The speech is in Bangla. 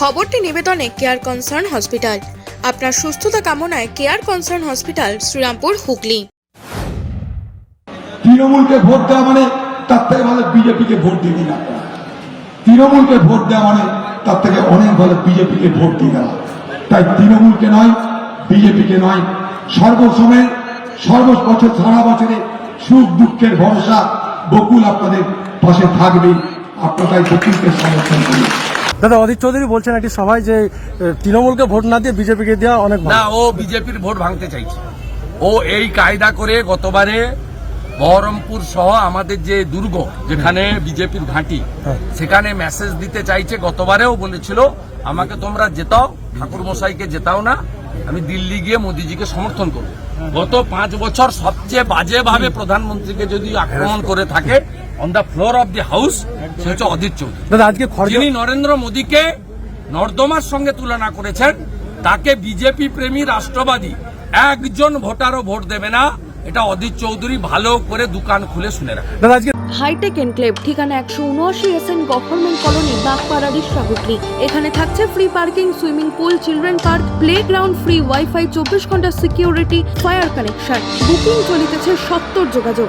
খবরটি নিবেদনে কেয়ার কনসার্ন হসপিটাল আপনার সুস্থতা কামনায় care concern hospital Srirampur, Hooghly. তৃণমূলকে ভোট দেওয়া মানে তার থেকে ভালো বিজেপিকে ভোট দিন আপনারা। তৃণমূলকে ভোট দেওয়া মানে তার থেকে অনেক ভালো বিজেপিকে ভোট দিয়ে দেওয়া। তাই তৃণমূলকে নয়, বিজেপিকে নয়। সর্বসময় সর্ব বছর সারা বছরে সুখ দুঃখের ভরসা বকুল আপনাদের পাশে থাকবে আপনারা এই বকুলকে সমর্থন করুন। দাদা অধীর চৌধুরী বলছেন একটি সভায় যে তৃণমূলকে ভোট না দিয়ে বিজেপিকে দেওয়া অনেক না, ও বিজেপির ভোট ভাঙতে চাইছে। ও এই কায়দা করে গতবারে বহরমপুর সহ আমাদের যে দুর্গ যেখানে বিজেপির ঘাঁটি হ্যাঁ। সেখানে মেসেজ দিতে চাইছে গতবারেও বলেছিল আমাকে তোমরা জেতাও ঠাকুর মশাইকে জেতাও না আমি দিল্লি গিয়ে মোদিজিকে সমর্থন করব। গত পাঁচ বছর সবচেয়ে বাজেভাবে প্রধানমন্ত্রীকে যদি আক্রমণ করে থাকে on the floor of the house সে হচ্ছে অদিত চৌধুরী। আজকে যিনি নরেন্দ্র মোদীকে নর্দমার সঙ্গে তুলনা করেছেন তাকে বিজেপি প্রেমী রাষ্ট্রবাদী একজন ভোটারও ভোট দেবে না এটা অদিত চৌধুরী ভালো করে দোকান খুলে শুনে রাখে। দাদা আজকে হাইটেক এনক্লেভ ঠিকানা একশো উনআশি এস এন গভর্নমেন্ট কলোনি বাগপাড়ার ইশরাহুটলি এখানে থাকছে free parking swimming pool children park play ground free wifi চব্বিশ ঘণ্টা সিকিউরিটি ফায়ার কানেকশন বুকিং চলিতেছে সত্তর যোগাযোগ।